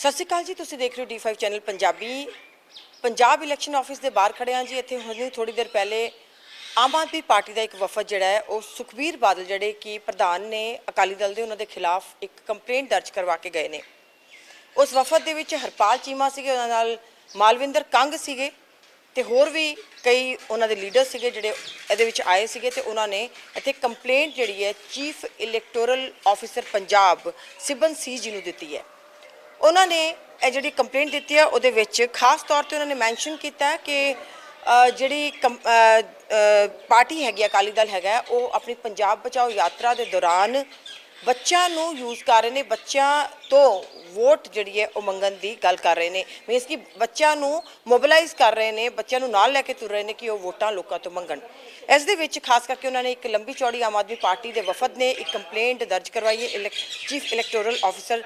ਸਤਿ ਸ਼੍ਰੀ ਅਕਾਲ ਜੀ, ਤੁਸੀਂ ਦੇਖ ਰਹੇ ਹੋ D5 channel Punjabi. Punjab election office ਦੇ ਬਾਹਰ ਖੜੇ ਹਾਂ ਜੀ, ਇੱਥੇ ਹੁਣੇ ਥੋੜੀ ਦੇਰ ਪਹਿਲੇ ਆਮ ਆਦਮੀ ਪਾਰਟੀ ਦਾ ਇੱਕ ਵਫਦ ਜਿਹੜਾ ਹੈ, ਉਹ ਸੁਖਬੀਰ ਬਾਦਲ ਜਿਹੜੇ ਕਿ ਪ੍ਰਧਾਨ ਨੇ, ਅਕਾਲੀ ਦਲ ਦੇ ਉਹਨਾਂ ਦੇ ਖਿਲਾਫ ਇੱਕ ਕੰਪਲੇਂਟ ਦਰਜ ਕਰਵਾ ਕੇ ਗਏ ਨੇ। ਉਸ ਵਫਦ ਦੇ ਵਿੱਚ ਹਰਪਾਲ ਚੀਮਾ ਸੀਗੇ, ਉਹਨਾਂ ਨਾਲ ਮਾਲਵਿੰਦਰ ਕੰਗ ਸੀਗੇ ਤੇ ਹੋਰ ਵੀ ਕਈ ਉਹਨਾਂ ਦੇ ਲੀਡਰ ਸੀਗੇ ਜਿਹੜੇ ਇਹਦੇ ਵਿੱਚ ਆਏ ਸੀਗੇ ਤੇ ਉਹਨਾਂ ਨੇ ਇੱਥੇ ਕੰਪਲੇਂਟ ਜਿਹੜੀ ਹੈ chief electoral officer Punjab Sibin C ji ਨੂੰ ਦਿੱਤੀ ਹੈ। ਉਹਨਾਂ ਨੇ ਇਹ ਜਿਹੜੀ ਕੰਪਲੇਂਟ ਦਿੱਤੀ ਹੈ ਉਹਦੇ ਵਿੱਚ ਖਾਸ ਤੌਰ ਤੇ ਉਹਨਾਂ ਨੇ ਮੈਂਸ਼ਨ ਕੀਤਾ ਕਿ ਜਿਹੜੀ ਕੰਪ- ਪਾਰਟੀ ਹੈਗੀ ਅਕਾਲੀ ਦਲ ਹੈਗਾ, ਉਹ ਆਪਣੀ ਪੰਜਾਬ ਬਚਾਓ ਯਾਤਰਾ ਦੇ ਦੌਰਾਨ ਬੱਚਿਆਂ ਨੂੰ ਯੂਜ਼ ਕਰ ਰਹੇ ਨੇ, ਬੱਚਿਆਂ ਤੋਂ ਵੋਟ ਜਿਹੜੀ ਹੈ, ਉਹ ਮੰਗਣ ਦੀ ਗੱਲ ਕਰ ਰਹੇ ਨੇ। ਮੀਨਸ ਕਿ ਬੱਚਿਆਂ ਨੂੰ ਮੋਬਿਲਾਈਜ਼ ਕਰ ਰਹੇ ਨੇ, ਬੱਚਿਆਂ ਨੂੰ ਨਾਲ ਲੈ ਕੇ ਤੁਰ ਰਹੇ ਨੇ ਕਿ ਉਹ ਵੋਟਾਂ ਲੋਕਾਂ ਤੋਂ ਮੰਗਣ। ਇਸ ਦੇ ਵਿੱਚ ਖਾਸ ਕਰਕੇ ਉਹਨਾਂ ਨੇ ਇੱਕ ਲੰਬੀ ਚੌੜੀ ਆਮ ਆਦਮੀ ਪਾਰਟੀ ਦੇ ਵਫਦ ਨੇ, ਇੱਕ ਕੰਪਲੇਂਟ ਦਰਜ ਕਰਵਾਈ ਹੈ chief electoral officer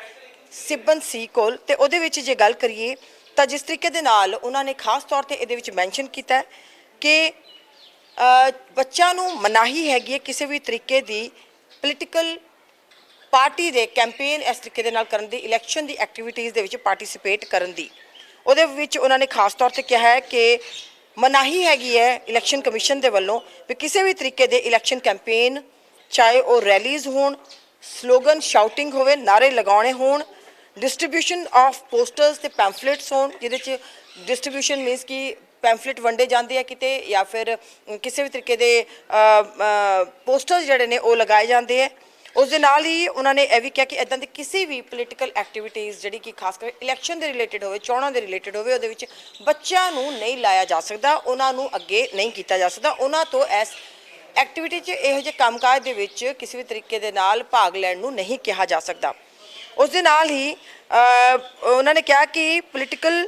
Sibin C ਕੋਲ ਤੇ ਉਹਦੇ ਵਿੱਚ ਜੇ ਗੱਲ ਕਰੀਏ ਤਾਂ ਜਿਸ ਤਰੀਕੇ ਦੇ ਨਾਲ ਉਹਨਾਂ ਨੇ ਖਾਸ ਤੌਰ ਤੇ ਇਹਦੇ ਵਿੱਚ ਮੈਂਸ਼ਨ ਕੀਤਾ ਕਿ ਬੱਚਿਆਂ ਨੂੰ ਮਨਾਹੀ ਹੈਗੀ ਹੈ ਕਿਸੇ ਵੀ ਤਰੀਕੇ ਦੀ ਪੋਲੀਟੀਕਲ ਪਾਰਟੀ ਦੇ ਕੈਂਪੇਨ ਇਸ ਤਰੀਕੇ ਦੇ ਨਾਲ ਕਰਨ ਦੀ ਇਲੈਕਸ਼ਨ ਦੀ ਐਕਟੀਵਿਟੀਜ਼ ਦੇ ਵਿੱਚ ਪਾਰਟਿਸਿਪੇਟ ਕਰਨ ਦੀ। ਉਹਦੇ ਵਿੱਚ ਉਹਨਾਂ ਨੇ ਖਾਸ ਤੌਰ ਤੇ ਕਿਹਾ ਹੈ ਕਿ ਮਨਾਹੀ ਹੈਗੀ ਹੈ ਇਲੈਕਸ਼ਨ ਕਮਿਸ਼ਨ ਦੇ ਵੱਲੋਂ ਵੀ ਕਿਸੇ ਵੀ ਤਰੀਕੇ ਦੇ ਇਲੈਕਸ਼ਨ ਕੈਂਪੇਨ ਚਾਹੇ ਉਹ ਰੈਲੀਜ਼ ਹੋਣ ਸਲੋਗਨ ਸ਼ਾਊਟਿੰਗ ਹੋਵੇ, ਨਾਰੇ ਲਗਾਉਣੇ ਹੋਣ ਡਿਸਟ੍ਰੀਬਿਊਸ਼ਨ ਆਫ ਪੋਸਟਰਸ ਤੇ ਪੈਂਫਲੇਟਸ ਹੋਣ, ਜਿਹਦੇ ਚ ਡਿਸਟ੍ਰੀਬਿਊਸ਼ਨ ਮੀਨਸ ਕਿ ਪੈਂਫਲੇਟ ਵੰਡੇ ਜਾਂਦੇ ਆ ਕਿਤੇ ਜਾਂ ਫਿਰ ਕਿਸੇ ਵੀ ਤਰੀਕੇ ਦੇ ਪੋਸਟਰਸ ਜਿਹੜੇ ਨੇ ਉਹ ਲਗਾਏ ਜਾਂਦੇ ਆ। ਉਸ ਦੇ ਨਾਲ ਹੀ ਉਹਨਾਂ ਨੇ ਇਹ ਵੀ ਕਿਹਾ ਕਿ ਇਦਾਂ ਦੀ ਕਿਸੇ ਵੀ ਪੋਲੀਟੀਕਲ ਐਕਟੀਵਿਟੀਜ਼ ਜਿਹੜੀ ਕਿ ਖਾਸ ਕਰਕੇ ਇਲੈਕਸ਼ਨ ਦੇ ਰਿਲੇਟਡ ਹੋਵੇ, ਚੋਣਾਂ ਦੇ ਰਿਲੇਟਡ ਹੋਵੇ, ਉਹਦੇ ਵਿੱਚ ਬੱਚਿਆਂ ਨੂੰ ਨਹੀਂ ਲਾਇਆ ਜਾ ਸਕਦਾ, ਉਹਨਾਂ ਨੂੰ ਅੱਗੇ ਨਹੀਂ ਕੀਤਾ ਜਾ ਸਕਦਾ। ਉਹਨਾਂ ਤੋਂ ਇਸ ਐਕਟੀਵਿਟੀ 'ਚ ਇਹੋ ਜਿਹੇ ਕੰਮਕਾਜ ਦੇ ਵਿੱਚ ਕਿਸੇ ਵੀ ਤਰੀਕੇ ਦੇ ਨਾਲ ਭਾਗ ਲੈਣ ਨੂੰ ਨਹੀਂ ਕਿਹਾ ਜਾ ਸਕਦਾ। ਉਸ ਦੇ ਨਾਲ ਹੀ ਅ, ਉਹਨਾਂ ਨੇ ਕਿਹਾ ਕਿ political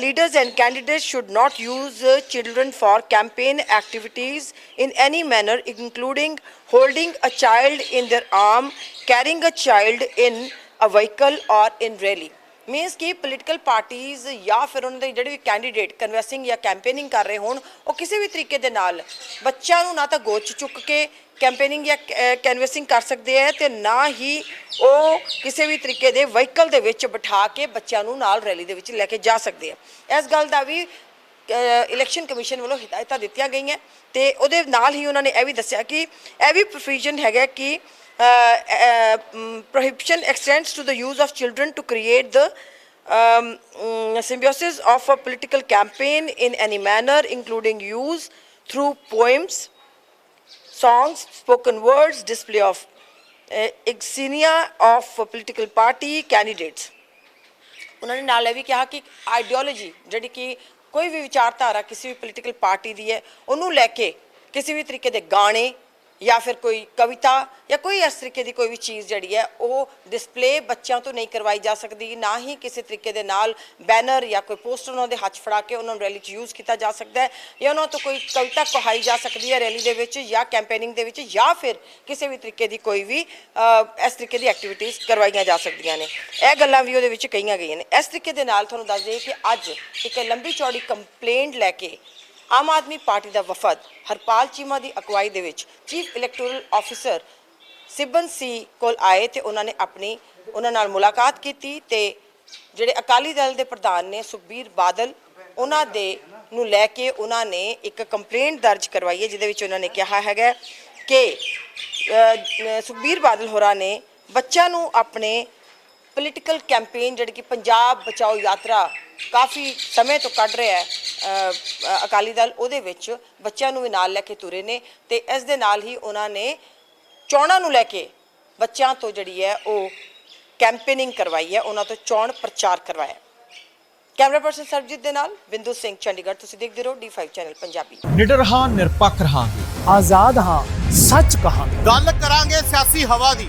leaders and candidates should not use uh, children for campaign activities in any manner including holding a child in their arm carrying a child in a vehicle or in rally means ਕਿ political ਪਾਰਟੀਆਂ ਜਾਂ ਫਿਰ ਉਹਨਾਂ ਦੇ ਜਿਹੜੇ ਵੀ candidate ਕਨਵੈਸਿੰਗ ਜਾਂ campaigning ਕਰ ਰਹੇ ਹੋਣ ਉਹ ਕਿਸੇ ਵੀ ਤਰੀਕੇ ਦੇ ਨਾਲ ਬੱਚਿਆਂ ਨੂੰ ਨਾ ਤਾਂ ਗੋਚ ਚੁੱਕ ਕੇ ਕੈਂਪੇਨਿੰਗ ਜਾਂ ਕੈਨਵੈਸਿੰਗ ਕਰ ਸਕਦੇ ਹੈ ਤੇ ਨਾ ਹੀ ਉਹ ਕਿਸੇ ਵੀ ਤਰੀਕੇ ਦੇ ਵਹੀਕਲ ਦੇ ਵਿੱਚ ਬਿਠਾ ਕੇ ਬੱਚਿਆਂ ਨੂੰ ਨਾਲ ਰੈਲੀ ਦੇ ਵਿੱਚ ਲੈ ਕੇ ਜਾ ਸਕਦੇ ਆ ਇਸ ਗੱਲ ਦਾ ਵੀ ਇਲੈਕਸ਼ਨ ਕਮਿਸ਼ਨ ਵੱਲੋਂ ਹਦਾਇਤਾਂ ਦਿੱਤੀਆਂ ਗਈਆਂ ਤੇ ਉਹਦੇ ਨਾਲ ਹੀ ਉਹਨਾਂ ਨੇ ਇਹ ਵੀ ਦੱਸਿਆ ਕਿ ਇਹ ਵੀ ਪ੍ਰੋਵੀਜ਼ਨ ਹੈਗਾ ਕਿ prohibition extends to the use of children to create the um, mm, symbiosis of a political campaign in any manner, including use through poems, songs, spoken words, display of uh, insignia of a political party candidates. ਉਹਨਾਂ ਨੇ ਨਾਲ ਇਹ ਵੀ ਕਿਹਾ ਕਿ ideology ਜਿਹੜੀ ਕਿ ਕੋਈ ਵੀ ਵਿਚਾਰਧਾਰਾ ਕਿਸੇ ਵੀ ਪੋਲੀਟੀਕਲ ਪਾਰਟੀ ਦੀ ਹੈ ਉਹਨੂੰ ਲੈ ਕੇ ਕਿਸੇ ਵੀ ਤਰੀਕੇ ਦੇ ਗਾਣੇ ਜਾਂ ਫਿਰ ਕੋਈ ਕਵਿਤਾ ਜਾਂ ਕੋਈ ਇਸ ਤਰੀਕੇ ਦੀ ਕੋਈ ਵੀ ਚੀਜ਼ ਜਿਹੜੀ ਹੈ, ਉਹ ਡਿਸਪਲੇ ਬੱਚਿਆਂ ਤੋਂ ਨਹੀਂ ਕਰਵਾਈ ਜਾ ਸਕਦੀ, ਨਾ ਹੀ ਕਿਸੇ ਤਰੀਕੇ ਦੇ ਨਾਲ ਬੈਨਰ ਜਾਂ ਕੋਈ ਪੋਸਟਰ ਉਹਨਾਂ ਦੇ ਹੱਥ ਫੜਾ ਕੇ ਉਹਨਾਂ ਨੂੰ ਰੈਲੀ 'ਚ ਯੂਜ਼ ਕੀਤਾ ਜਾ ਸਕਦਾ ਹੈ ਜਾਂ ਉਹਨਾਂ ਤੋਂ ਕੋਈ ਕਵਿਤਾ ਕਹਾਈ ਜਾ ਸਕਦੀ ਹੈ ਰੈਲੀ ਦੇ ਵਿੱਚ ਜਾਂ ਕੈਂਪੇਨਿੰਗ ਦੇ ਵਿੱਚ ਜਾਂ ਫਿਰ ਕਿਸੇ ਵੀ ਤਰੀਕੇ ਦੀ ਕੋਈ ਵੀ ਇਸ ਤਰੀਕੇ ਦੀ ਐਕਟੀਵਿਟੀਜ਼ ਕਰਵਾਈਆਂ ਜਾ ਸਕਦੀਆਂ ਨੇ। ਇਹ ਗੱਲਾਂ ਵੀ ਉਹਦੇ ਵਿੱਚ ਕਹੀਆਂ ਗਈਆਂ ਨੇ। ਇਸ ਤਰੀਕੇ ਦੇ ਨਾਲ ਤੁਹਾਨੂੰ ਦੱਸ ਦਈਏ ਕਿ ਅੱਜ ਇੱਕ ਲੰਬੀ ਚੌੜੀ ਕੰਪਲੇਂਟ ਲੈ ਕੇ ਆਮ ਆਦਮੀ ਪਾਰਟੀ ਦਾ ਵਫਦ ਹਰਪਾਲ ਚੀਮਾ ਦੀ ਅਗਵਾਈ ਦੇ ਵਿੱਚ chief electoral officer Sibin C ਕੋਲ ਆਏ ਤੇ ਉਹਨਾਂ ਨੇ ਆਪਣੀ, ਉਹਨਾਂ ਨਾਲ ਮੁਲਾਕਾਤ ਕੀਤੀ ਤੇ ਜਿਹੜੇ ਅਕਾਲੀ ਦਲ ਦੇ ਪ੍ਰਧਾਨ ਨੇ ਸੁਖਬੀਰ ਬਾਦਲ, ਉਹਨਾਂ ਦੇ ਨੂੰ ਲੈ ਕੇ ਉਹਨਾਂ ਨੇ ਇੱਕ ਕੰਪਲੇਂਟ ਦਰਜ ਕਰਵਾਈ ਹੈ, ਜਿਹਦੇ ਵਿੱਚ ਉਹਨਾਂ ਨੇ ਕਿਹਾ ਹੈਗਾ ਕਿ ਸੁਖਬੀਰ ਬਾਦਲ ਹੋਰਾਂ ਨੇ ਬੱਚਿਆਂ ਨੂੰ ਆਪਣੇ ਪੋਲੀਟੀਕਲ ਕੈਂਪੇਨ ਜਿਹੜੀ ਕਿ ਪੰਜਾਬ ਬਚਾਓ ਯਾਤਰਾ ਕਾਫੀ ਸਮੇਂ ਤੋਂ ਕੱਢ ਰਿਹਾ ਹੈ ਅਕਾਲੀ ਦਲ ਉਹਦੇ ਵਿੱਚ ਬੱਚਿਆਂ ਨੂੰ ਵੀ ਨਾਲ ਲੈ ਕੇ ਤੁਰੇ ਨੇ ਤੇ ਇਸ ਦੇ ਨਾਲ ਹੀ ਉਹਨਾਂ ਨੇ ਚੋਣਾਂ ਨੂੰ ਲੈ ਕੇ ਬੱਚਿਆਂ ਤੋਂ ਜਿਹੜੀ ਹੈ ਉਹ ਕੈਂਪੇਨਿੰਗ ਕਰਵਾਈ ਹੈ ਉਹਨਾਂ ਤੋਂ ਚੋਣ ਪ੍ਰਚਾਰ ਕਰਵਾਇਆ ਕੈਮਰਾ ਪਰਸਨ ਸਰਬਜੀਤ ਦੇ ਨਾਲ ਬਿੰਦੂ ਸਿੰਘ ਚੰਡੀਗੜ੍ਹ ਤੁਸੀਂ ਦੇਖਦੇ ਰਹੋ D5 ਚੈਨਲ ਪੰਜਾਬੀ। ਨਿਡਰ ਹਾਂ ਨਿਰਪੱਖ ਰਹਾਂਗੇ। ਆਜ਼ਾਦ ਹਾਂ ਸੱਚ ਕਹਾਂਗੇ। ਗੱਲ ਕਰਾਂਗੇ ਸਿਆਸੀ ਹਵਾ ਦੀ।